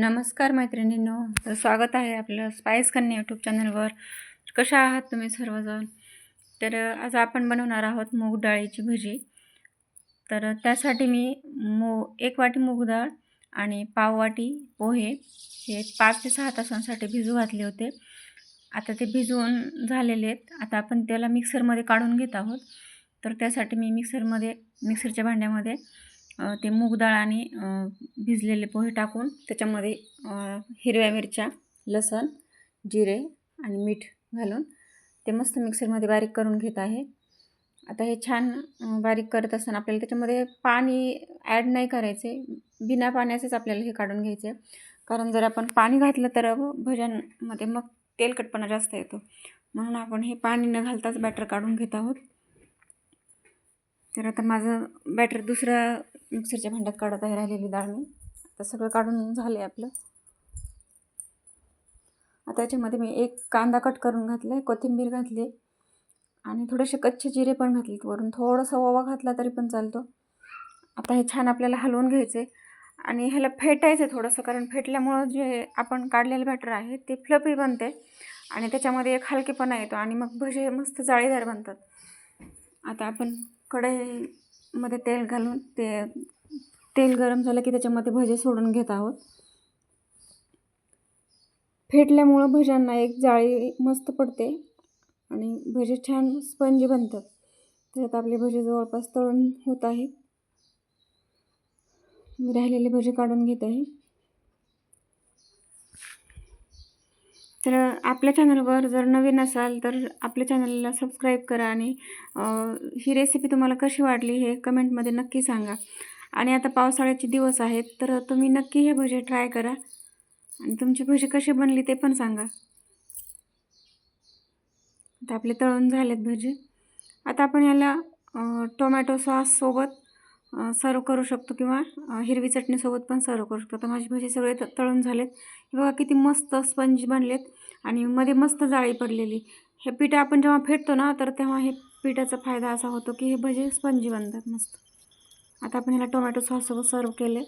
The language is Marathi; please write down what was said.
नमस्कार मैत्रिणींनो. तर स्वागत आहे आपलं स्पायस कन्या यूट्यूब चॅनलवर कशा आहात तुम्ही सर्वजण? तर आज आपण बनवणार आहोत मूग डाळीची भजी. तर त्यासाठी मी मू एक वाटी मूग डाळ आणि पाव वाटी पोहे हे पाच ते सहा तासांसाठी भिजू घातले होते. आता ते भिजवून झालेले आहेत. आता आपण त्याला मिक्सरमध्ये काढून घेत आहोत. तर त्यासाठी मी मिक्सरमध्ये मिक्सरच्या भांड्यामध्ये ते मूग डाळ आणि भिजलेले पोहे टाकून त्याच्यामध्ये हिरव्या मिरच्या लसण जिरे आणि मीठ घालून ते मस्त मिक्सरमध्ये बारीक करून घेत आहे. आता हे छान बारीक करत असताना आपल्याला त्याच्यामध्ये पाणी ॲड नाही करायचे. बिना पाण्याचेच आपल्याला हे काढून घ्यायचे. कारण जर आपण पाणी घातलं तर भजनमध्ये मग तेलकटपणा जास्त येतो. म्हणून आपण हे पाणी न घालताच बॅटर काढून घेत आहोत. तर आता माझं बॅटर दुसऱ्या मिक्सरच्या भांड्यात काढत आहे राहिलेली डाळ मी आता सगळं काढून झालं आहे आपलं. आता याच्यामध्ये मी एक कांदा कट करून घातला आहे कोथिंबीर घातली आणि थोडेसे कच्चे जिरे पण घातले वरून. थोडासा ओवा घातला तरी पण चालतो. आता हे छान आपल्याला हलवून घ्यायचे आणि ह्याला फेटायचं आहे थोडंसं कारण फेटल्यामुळं जे आपण काढलेलं बॅटर आहे ते फ्लपी बनते आणि त्याच्यामध्ये एक हलकेपणा येतो आणि मग भजे मस्त जाळीदार बनतात. आता आपण कढई मध्ये तेल घालून ते तेल गरम झालं की त्याच्यामध्ये भजे सोडून घेत आहोत. फेटल्यामुळं भज्यांना एक जाळी मस्त पडते आणि भजे छान स्पंजी बनतात. त्यात आपले भजे जवळपास तळून होत आहेत. मी राहिलेले भजे काढून घेत आहे. तर आपल्या चॅनलवर जर नवीन असाल तर आपल्या चॅनलला सबस्क्राईब करा आणि ही रेसिपी तुम्हाला कशी वाटली हे कमेंटमध्ये नक्की सांगा. आणि आता पावसाळ्याचे दिवस आहेत तर तुम्ही नक्की हे भजे ट्राय करा. आणि तुमची भजी कशी बनली ते पण सांगा. आता आपले तळून झालेत भजे. आता आपण याला टोमॅटो सॉससोबत सर्व करू शकतो किंवा हिरवी चटणीसोबत पण सर्व करू शकतो. आता माझे भजे सगळे त- तळून झालेत. हे बघा किती मस्त स्पंज बनलेत आणि मध्ये मस्त जाळी पडलेली. हे पीठ आपण जेव्हा फेटतो ना तर तेव्हा हे पिठाचा फायदा असा होतो की हे भजे स्पंजी बनतात मस्त. आता आपण ह्याला टोमॅटो सॉससोबत सर्व केले